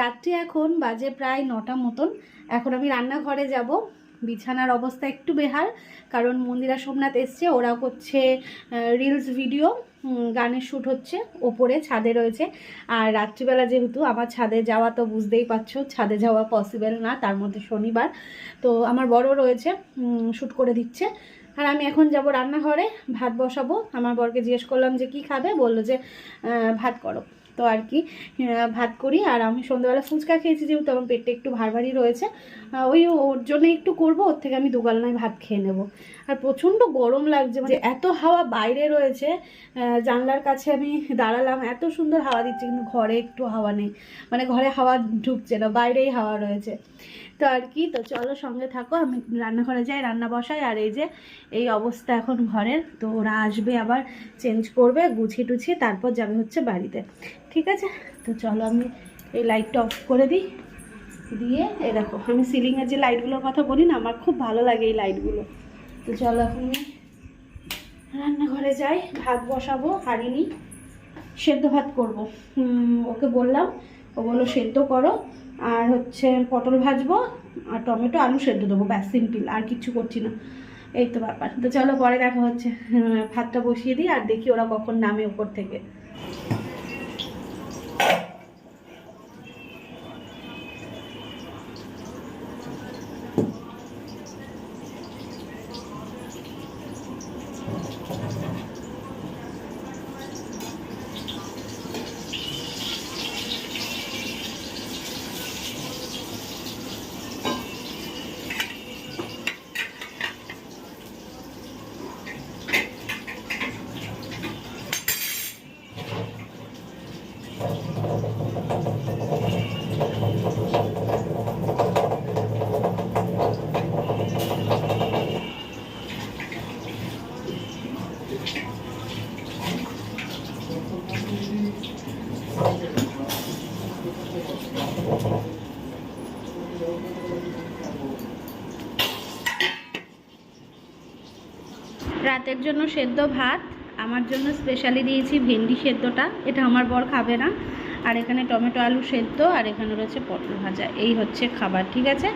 রাত্রি এখন বাজে প্রায় নটা মতন। এখন আমি রান্নাঘরে যাব। বিছানার অবস্থা একটু বেহাল, কারণ মন্দিরা সোমনাথ এসছে ওরা করছে রিলস ভিডিও গানের শ্যুট হচ্ছে, ওপরে ছাদে রয়েছে। আর রাত্রিবেলা যেহেতু আমার ছাদে যাওয়া তো বুঝতেই পারছ, ছাদে যাওয়া পসিবল না, তার মধ্যে শনিবার। তো আমার বড় রয়েছে শ্যুট করে দিচ্ছে। আর আমি এখন যাব রান্নাঘরে, ভাত বসাবো। আমার বরকে জিজ্ঞেস করলাম যে কি খাবে, বলল যে ভাত করো। তো আর কি ভাত করি। আর আমি সন্ধ্যাবেলা ফুচকা খেয়েছি যেহেতু আমার পেটটা একটু ভার ভারী রয়েছে ওই ওর জন্য একটু করব ওর থেকে আমি দুগালনায় ভাত খেয়ে নেব। আর প্রচণ্ড গরম লাগছে মানে এত হাওয়া বাইরে রয়েছে জানলার কাছে আমি দাঁড়ালাম এত সুন্দর হাওয়া দিচ্ছে কিন্তু ঘরে একটু হাওয়া নেই। মানে ঘরে হাওয়া ঢুকছে না বাইরেই হাওয়া রয়েছে। তো আর কি, তো চলো সঙ্গে থাকো, আমি রান্নাঘরে যাই, রান্না বসাই, আর এই যে এই অবস্থা এখন ঘরের, তো ওরা আসবে আবার চেঞ্জ করবে গুছিয়ে টুছিয়ে তারপর যাবে হচ্ছে বাড়িতে। ঠিক আছে? তো চলো আমি এই লাইটটা অফ করে দিই, দিয়ে এ দেখো, আমি সিলিংয়ের যে লাইটগুলোর কথা বলি না, আমার খুব ভালো লাগে এই লাইটগুলো তো চলো এখন আমি রান্নাঘরে যাই, ভাত বসাবো হারিনি সেদ্ধ ভাত করব। ওকে বললাম, ও বলল সেদ্ধ করো আর হচ্ছে পটল ভাজবো, আর টমেটো, আলু সেদ্ধ দেবো, ব্যাস, সিম্পল, আর কিছু করছি না। এই তো ব্যাপার। তো চলো পরে দেখা হচ্ছে। ভাতটা বসিয়ে দিই, আর দেখি ওরা কখন নামে ওপর থেকে রাতের জন্য সেদ্ধ ভাত, আমার জন্য স্পেশালি দিয়েছি ভেন্ডি সেদ্ধটা, এটা আমার বর খাবে না। আর এখানে টমেটো আলু সেদ্ধ, আর এখানে রয়েছে পটল ভাজা, এই হচ্ছে খাবার, ঠিক আছে?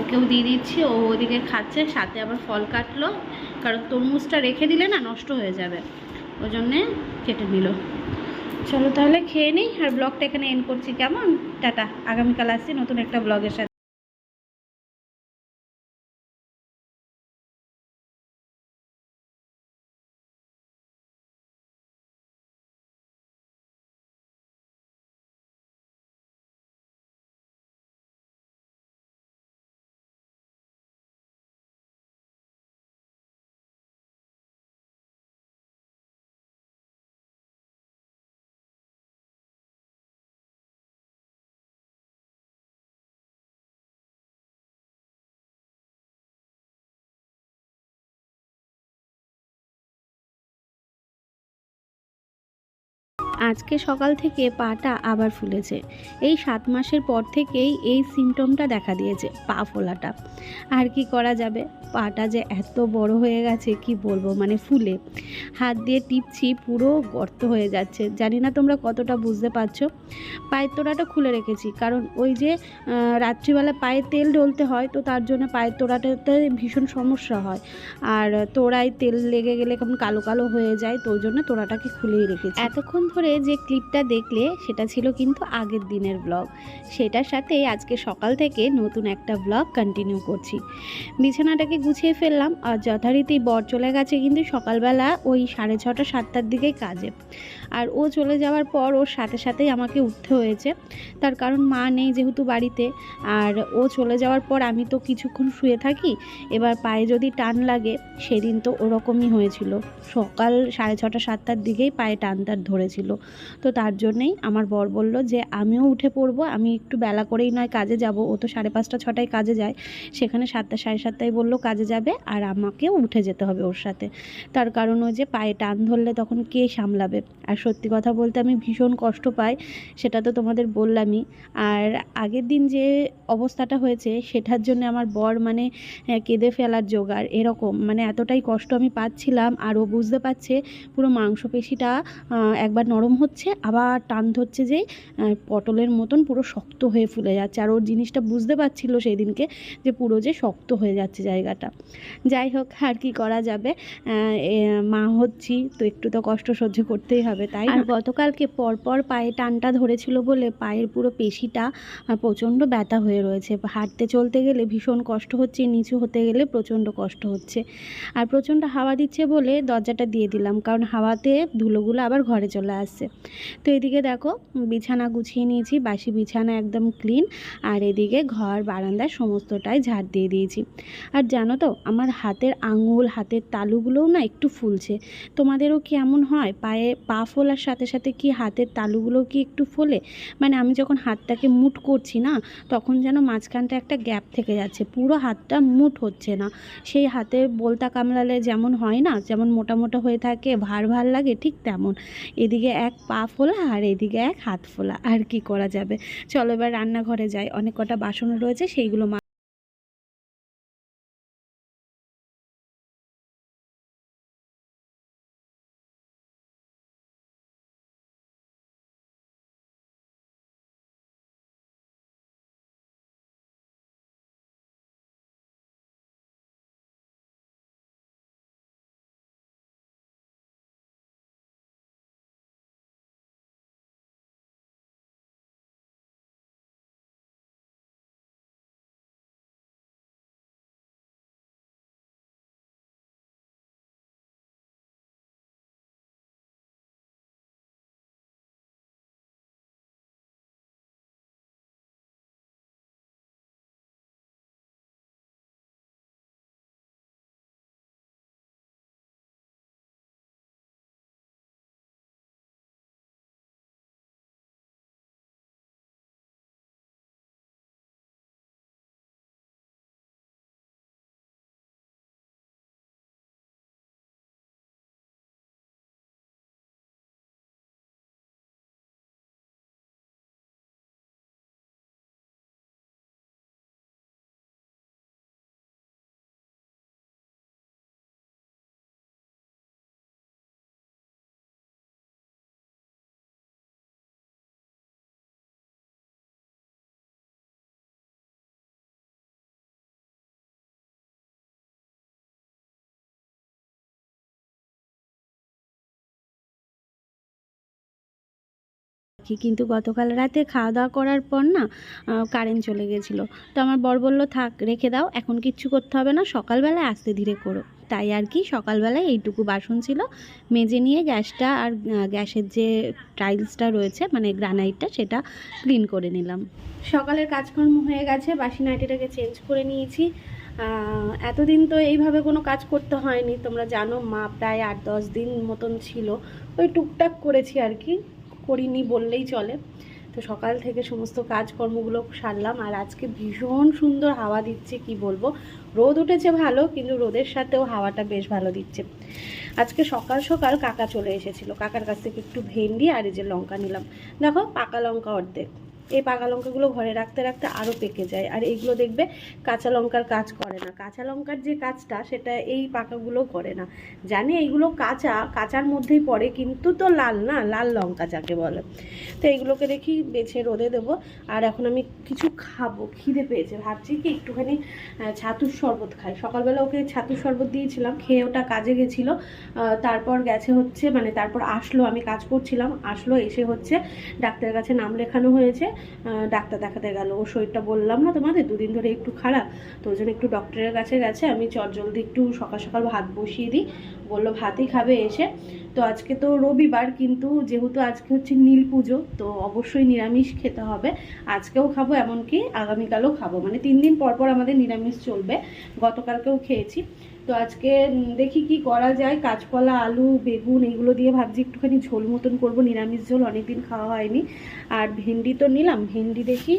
ওকেও দিয়ে দিচ্ছি, ও ওদিকে খাচ্ছে, সাথে আবার ফল কাটলো, কারণ তরমুজটা রেখে দিলে না নষ্ট হয়ে যাবে ওই জন্যে কেটে নিল। চলো তাহলে খেয়ে নিই, আর ব্লগটা এখানে এন্ড করছি, কেমন? টাটা, আগামীকাল আসছি নতুন একটা ব্লগের সাথে। আজকে সকাল থেকে পাটা আবার ফুলেছে। এই সাত মাসের পর থেকেই এই সিমটমটা দেখা দিয়েছে, পা ফোলাটা। আর কি করা যাবে? পাটা যে এত বড় হয়ে গেছে, কি বলব? মানে ফুলে। হাত দিয়ে টিপছি, পুরো গর্ত হয়ে যাচ্ছে। জানি না তোমরা কতটা বুঝতে পারছ? পায়ের তোড়াটা খুলে রেখেছি। কারণ ওই যে রাত্রিবেলা পায়ে তেল ডলতে হয়, তো তার জন্য পায়ের তোড়াটাতে ভীষণ সমস্যা হয়। আর তোড়ায় তেল লেগে গেলে কেমন কালো কালো হয়ে যায়, তো ওই জন্য তোড়াটাকে খুলেই রেখেছি। এতক্ষণ ধরে যে ক্লিপটা দেখলে সেটা ছিল কিন্তু আগের দিনের ব্লগ। সেটার সাথে আজকে সকাল থেকে নতুন একটা ব্লগ কন্টিনিউ করছি। বিছানাটাকে গুছিয়ে ফেললাম আর যথারীতি বর চলে গেছে কিন্তু সকালবেলা ওই সাড়ে ছটা, সাতটার দিকে কাজে। আর ও চলে যাওয়ার পর ওর সাথে সাথেই আমাকে উঠতে হয়েছে। তার কারণ মা নেই যেহেতু বাড়িতে। আর ও চলে যাওয়ার পর আমি তো কিছুক্ষণ শুয়ে থাকি। এবার পায়ে যদি টান লাগে, সেদিন তো ওরকমই হয়েছিল। সকাল সাড়ে ছটা, সাতটার দিকেই পায়ে টান টান ধরেছিল। তো তার জন্যেই আমার বর বলল যে, আমিও উঠে পড়ব। আমি একটু বেলা করেই নয় কাজে যাব। ও তো সাড়ে পাঁচটা, ছটায় কাজে যায়। সেখানে সাতটা, সাড়ে সাতটায় বলল, কাজে যাবে আর আমাকেও উঠে যেতে হবে ওর সাথে। তার কারণ ও যে পায়ে টান ধরলে তখন কে সামলাবে? আর সত্যি কথা বলতে আমি ভীষণ কষ্ট পাই, সেটা তো তোমাদের বললামই। আর আগের দিন যে অবস্থাটা হয়েছে, সেটার জন্য আমার বর মানে কেঁদে ফেলার জোগাড় এরকম মানে এতটাই কষ্ট আমি পাচ্ছিলাম, আর ও বুঝতে পারছে পুরো মাংসপেশিটা একবার নরম হচ্ছে, আবার টান ধরছে যে পটলের মতন পুরো শক্ত হয়ে ফুলে যাচ্ছে। আর ওর জিনিসটা বুঝতে পারছিল সেই দিনকে যে পুরো যে শক্ত হয়ে যাচ্ছে জায়গাটা। যাই হোক, আর কি করা যাবে? মা হচ্ছি, তো একটু তো কষ্ট সহ্য করতেই হবে। তাই আর গতকালকে পরপর পায়ে টানটা ধরেছিল বলে পায়ের পুরো পেশিটা প্রচণ্ড ব্যথা হয়ে রয়েছে। হাঁটতে চলতে গেলে ভীষণ কষ্ট হচ্ছে নিচু হতে গেলে প্রচণ্ড কষ্ট হচ্ছে। আর প্রচণ্ড হাওয়া দিচ্ছে বলে দরজাটা দিয়ে দিলাম কারণ হাওয়াতে ধুলোগুলো আবার ঘরে চলে আসছে। তো এদিকে দেখো বিছানা গুছিয়ে নিয়েছি বাসি বিছানা একদম ক্লিন আর এদিকে ঘর বারান্দা সমস্তটাই ঝাড় দিয়ে দিয়েছি। আর জানো তো আমার হাতের আঙুল হাতের তালুগুলোও না একটু ফুলছে। তোমাদেরও কি এমন হয়? পায়ে পা ফোলার সাথে সাথে কি হাতের তালুগুলো কি একটু ফোলে? মানে আমি যখন হাতটাকে মুট করছি না, তখন যেন মাঝখানটা একটা গ্যাপ থেকে যাচ্ছে, পুরো হাতটা মুট হচ্ছে না। সেই হাতে বলতা কামড়ালে যেমন হয় না, যেমন মোটা মোটা হয়ে থাকে, ভার ভার লাগে, ঠিক তেমন। এদিকে এক পা ফোলা আর এদিকে এক হাত ফোলা, আর কি করা যাবে? চলো এবার রান্নাঘরে যাই, অনেক কটা বাসন রয়েছে, সেইগুলো কি কিন্তু গতকাল রাতে খাওয়া দাওয়া করার পর না কারেন্ট চলে গেছিল। তো আমার বর বলল, থাক, রেখে দাও, এখন কিচ্ছু করতে হবে না, সকালবেলায় আস্তে ধীরে করো। তাই আর কি সকালবেলায় এইটুকু বাসন ছিল, মেজে নিয়ে গ্যাসটা আর গ্যাসের যে টাইলসটা রয়েছে মানে গ্রানাইটটা, সেটা ক্লিন করে নিলাম। সকালের কাজকর্ম হয়ে গেছে, বাসি নাইটিটাকে চেঞ্জ করে নিয়েছি। এতদিন তো এইভাবে কোনো কাজ করতে হয়নি, তোমরা জানো, মা প্রায় আট দশ দিন মতন ছিল। ওই টুকটাক করেছি আর কি। করিনি বললেই চলে। তো সকাল থেকে সমস্ত কাজকর্মগুলো সারলাম আর আজকে ভীষণ সুন্দর হাওয়া দিচ্ছে, কি বলব? রোদ উঠেছে ভালো, কিন্তু রোদের সাথেও হাওয়াটা বেশ ভালো দিচ্ছে। আজকে সকাল সকাল কাকা চলে এসেছিল। কাকার কাছ থেকে একটু ভেন্ডি আর এই যে লঙ্কা নিলাম। দেখো, পাকা লঙ্কা অর্ধেক। এই পাকা লঙ্কাগুলো ঘরে রাখতে রাখতে আরও পেকে যায়। আর এইগুলো দেখবে কাঁচা লঙ্কার কাজ করে না। কাঁচা লঙ্কার যে কাজটা, সেটা এই পাকাগুলো করে না। জানি এইগুলো কাঁচা, কাঁচার মধ্যেই পড়ে, কিন্তু তো লাল না, লাল লঙ্কা যাকে বলে। তো এইগুলোকে দেখি বেছে রোদে দেবো। আর এখন আমি কিছু খাব, খিদে পেয়েছে। ভাবছি কি একটুখানি ছাতুর শরবত খাই। সকালবেলা ওকে ছাতুর শরবত দিয়েছিলাম, খেয়ে ওটা কাজে গেছিল। তারপর গেছে হচ্ছে মানে তারপর আসলো, আমি কাজ করছিলাম। আসলো, এসে হচ্ছে ডাক্তারের কাছে নাম লেখানো হয়েছে। ডাক্তার দেখাতে গেল। ওর শরীরটা বললাম না তোমাদের, দুদিন ধরে একটু খারাপ। তো ওই জন্য একটু ডক্টরের কাছে গেছে। আমি চট জলদি একটু সকাল সকাল ভাত বসিয়ে দিই। বলল, ভাতই খাবে এসে। তো আজকে তো রবিবার, কিন্তু যেহেতু আজকে হচ্ছে নীল পুজো, তো অবশ্যই নিরামিষ খেতে হবে। আজকেও খাব, এমনকি আগামীকালও খাব। মানে তিন দিন পর পর আমাদের নিরামিষ চলবে। গতকালকেও খেয়েছি। তো আজকে দেখি কি করা যায়। কাঁচকলা, আলু, বেগুন, এগুলো দিয়ে ভাবছি একটুখানি ঝোল মতন করব। নিরামিষ ঝোল অনেকদিন খাওয়া হয়নি। আর ভেন্ডি তো নিলাম। ভেন্ডি দেখি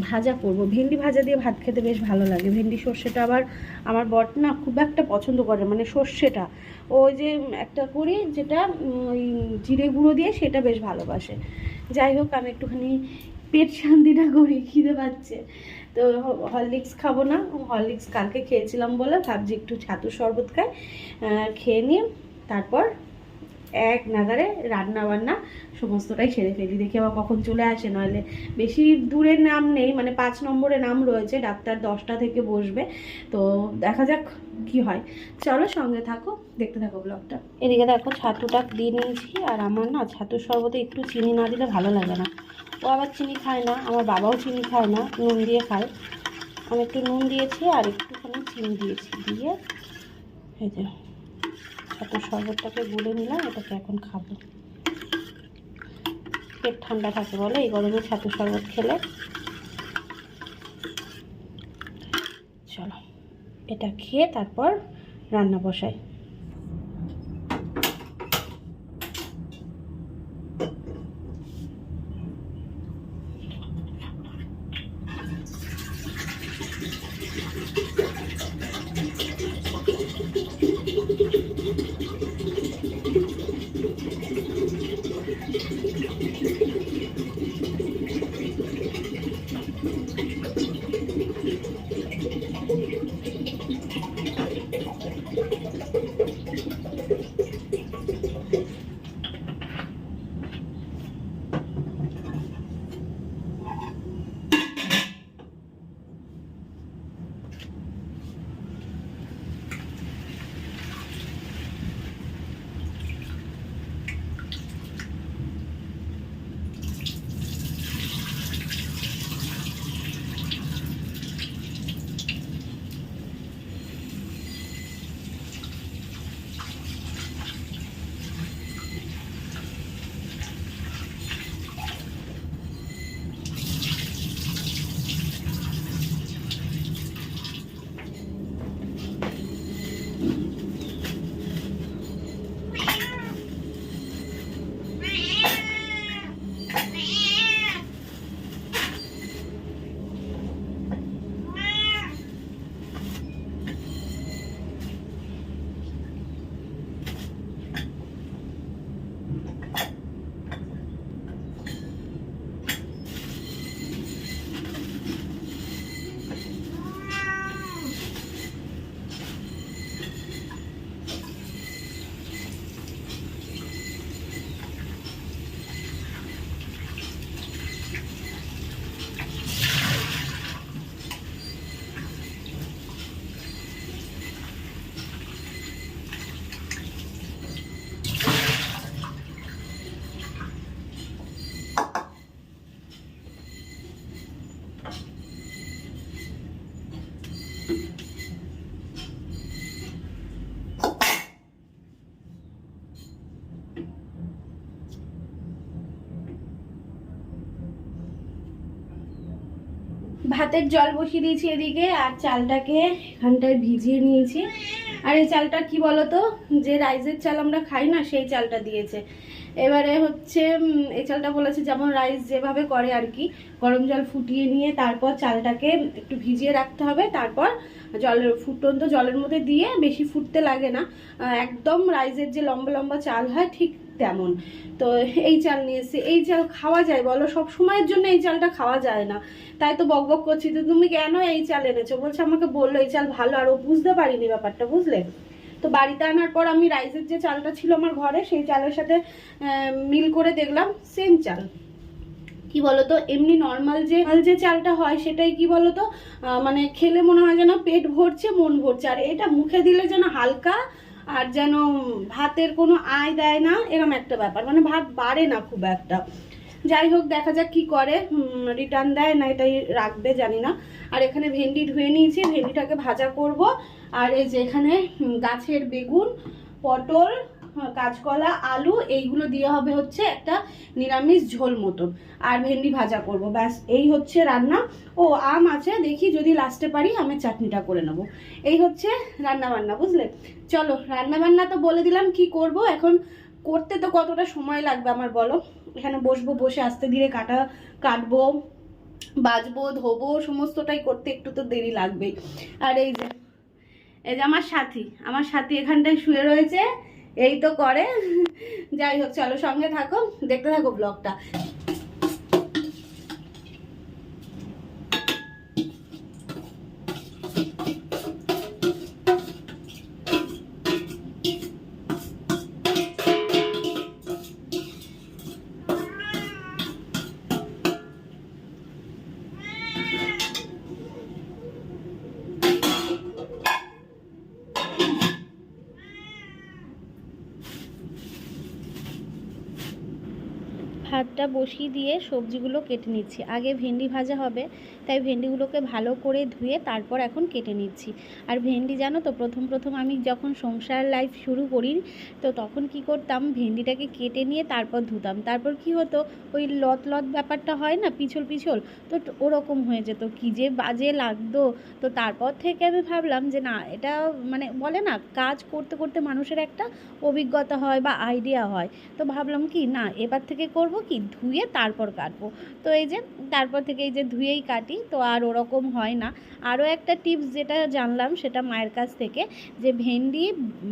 ভাজা করব। ভেন্ডি ভাজা দিয়ে ভাত খেতে বেশ ভালো লাগে। ভেন্ডি সর্ষেটা আবার আমার বট না খুব একটা পছন্দ করে মানে সর্ষেটা। ওই যে একটা করি যেটা ওই জিরে গুঁড়ো দিয়ে সেটা বেশ ভালোবাসে। যাই হোক, আমি একটুখানি পেট শান্তিটা করি, খিদে পাচ্ছে। তো হরলিক্স খাব না। হরলিক্স কালকে খেয়েছিলাম বলে ভাবছি একটু ছাতুর শরবত খাই। খেয়ে নিয়ে তারপর এক নাগারে রান্না বান্না সমস্তটাই সেরে ফেলি। দেখি আবার কখন চলে আসে, নইলে বেশি দূরে নাম নেই মানে পাঁচ নম্বরে নাম রয়েছে, ডাক্তার দশটা থেকে বসবে। তো দেখা যাক কি হয়। চলো সঙ্গে থাকো, দেখতে থাকো ব্লগটা এদিকে দেখো ছাতুটা দিয়ে নিয়েছি, আর আমার না ছাতুর শরবতে একটু চিনি না দিলে ভালো লাগে না। ও আবার চিনি খায় না, আমার বাবাও চিনি খায় না, নুন দিয়ে খায়। আমি একটু নুন দিয়েছি আর একটুখানি চিনি দিয়েছি, দিয়ে এই যে শরবতটাকে গুলে নিলাম, এটাকে এখন খাব। পেট ঠান্ডা থাকে বলে, এই গরমে ছাতুর শরবত খেলে। চলো, এটা খেয়ে তারপর রান্না বসাই। ভাতের জল বসিয়ে দিয়েছি এদিকে, আর চালটাকে এখানটায় ভিজিয়ে নিয়েছি। আর এই চালটা কি বলতো? যে রাইসের চাল আমরা খাই না, সেই চালটা দিয়েছে। এবারে হচ্ছে এই চালটা বলেছে যেমন রাইস যেভাবে করে আর কি, গরম জল ফুটিয়ে নিয়ে তারপর চালটাকে একটু ভিজিয়ে রাখতে হবে। তারপর জলের ফুটন্ত জলের মধ্যে দিয়ে বেশি ফুটতে লাগে না। একদম রাইসের যে লম্বা লম্বা চাল হয়, ঠিক তেমন। তো এই চাল নিয়ে এই চাল খাওয়া যায় বলো? সব সময়ের জন্য এই চালটা খাওয়া যায় না। তাই তো বক বক করছি তো তুমি কেন এই চাল এনেছো? বলছে, আমাকে বলল এই চাল ভালো, আর ও বুঝতে পারিনি ব্যাপারটা, বুঝলে? তো বাড়িতে আনার পর আমি রাইসের যে চালটা ছিল আমার ঘরে, সেই চালের সাথে মিল করে দেখলাম সেম চাল। কি বলতো, এমনি নর্মাল যে যে চালটা হয়, সেটাই কি বলতো মানে খেলে মনে হয় যেন পেট ভরছে, মন ভরছে। আর এটা মুখে দিলে যেন হালকা আর যেন ভাতের কোনো আয় দেয় না, এরম একটা ব্যাপার। মানে ভাত বাড়ে না খুব একটা। যাই হোক, দেখা যাক কি করে। রিটার্ন দেয় না এটাই রাখবে, জানি না। আর এখানে ভেন্ডি ধুয়ে নিয়েছি, ভেন্ডিটাকে ভাজা করব। আর এই যে এখানে গাছের বেগুন, পটল কাঁচকলা, আলু, এইগুলো দিয়ে হবে হচ্ছে একটা নিরামিষ ঝোল মতন। আর ভেন্ডি ভাজা করব, ব্যাস, এই হচ্ছে রান্না। ও, আম আছে, দেখি যদি লাস্টে পারি আমের চাটনিটা করে নেব। এই হচ্ছে রান্না বান্না বুঝলে? চলো রান্না বান্না তো বলে দিলাম, কি করব? এখন করতে তো কতটা সময় লাগবে আমার, বলো? এখানে বসবো, বসে আস্তে ধীরে কাটা, কাটবো, বাজবো, ধোবো, সমস্তটাই করতে একটু তো দেরি লাগবেই। আর এই যে এই যে আমার সাথী আমার সাথী এখানটায় শুয়ে রয়েছে। এই তো করে। যাই হোক চলো সঙ্গে থাকো দেখতে থাকো ব্লগটা ভাতটা বসিয়ে দিয়ে সবজিগুলো কেটে নিচ্ছি। আগে ভেন্ডি ভাজা হবে, তাই ভেন্ডিগুলোকে ভালো করে ধুয়ে তারপর এখন কেটে নিচ্ছি। আর ভেন্ডি জানো তো, প্রথম প্রথম আমি যখন সংসার লাইফ শুরু করি, তো তখন কি করতাম, ভেন্ডিটাকে কেটে নিয়ে তারপর ধুতাম। তারপর কি হতো, ওই লত লত ব্যাপারটা হয় না, পিছল পিছল, তো ওরকম হয়ে যেত। কী যে বাজে লাগতো। তো তারপর থেকে আমি ভাবলাম যে না, এটা মানে বলে না, কাজ করতে করতে মানুষের একটা অভিজ্ঞতা হয় বা আইডিয়া হয়। তো ভাবলাম কি, না, এবার থেকে করব কি? ধুয়ে তারপর কাটবো। তো এই যে, তারপর থেকে এই যে ধুয়েই কাটি, তো আর ওরকম হয় না। আরও একটা টিপস যেটা জানলাম, সেটা মায়ের কাছ থেকে যে ভেন্ডি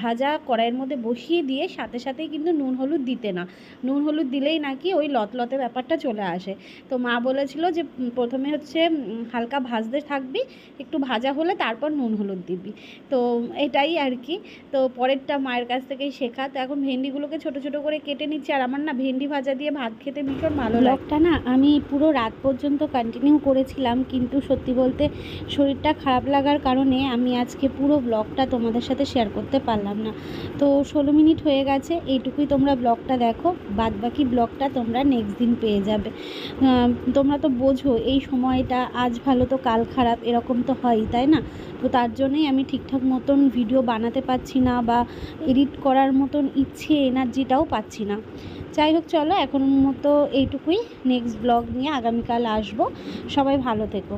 ভাজা কড়াইয়ের মধ্যে বসিয়ে দিয়ে সাথে সাথেই কিন্তু নুন, হলুদ দিতে না। নুন, হলুদ দিলেই নাকি ওই লতলতে ব্যাপারটা চলে আসে। তো মা বলেছিল যে প্রথমে হচ্ছে হালকা ভাজতে থাকবি, একটু ভাজা হলে তারপর নুন, হলুদ দিবি। তো এটাই আর কি। তো পরেরটা মায়ের কাছ থেকেই শেখা। তো এখন ভেন্ডিগুলোকে ছোট ছোট করে কেটে নিচ্ছি। আর আমার না ভেন্ডি ভাজা দিয়ে ভাত খেতে ভীষণ ভালো লাগে। ব্লগটা না আমি পুরো রাত পর্যন্ত কন্টিনিউ করেছিলাম, কিন্তু সত্যি বলতে শরীরটা খারাপ লাগার কারণে আমি আজকে পুরো ব্লগটা তোমাদের সাথে শেয়ার করতে পারলাম না। তো ষোলো মিনিট হয়ে গেছে, এইটুকুই তোমরা ব্লগটা দেখো বাদ বাকি ব্লগটা তোমরা নেক্সট দিন পেয়ে যাবে। তোমরা তো বোঝো, এই সময়টা আজ ভালো তো কাল খারাপ, এরকম তো হয়ই তাই না? তো তার জন্যই আমি ঠিকঠাক মতন ভিডিও বানাতে পারছি না বা এডিট করার মতন ইচ্ছে এনার্জিটাও পাচ্ছি না। যাই হোক চলো এখন মতো এইটুকুই। নেক্সট ব্লগ নিয়ে আগামীকাল আসব। সবাই ভালো থেকো।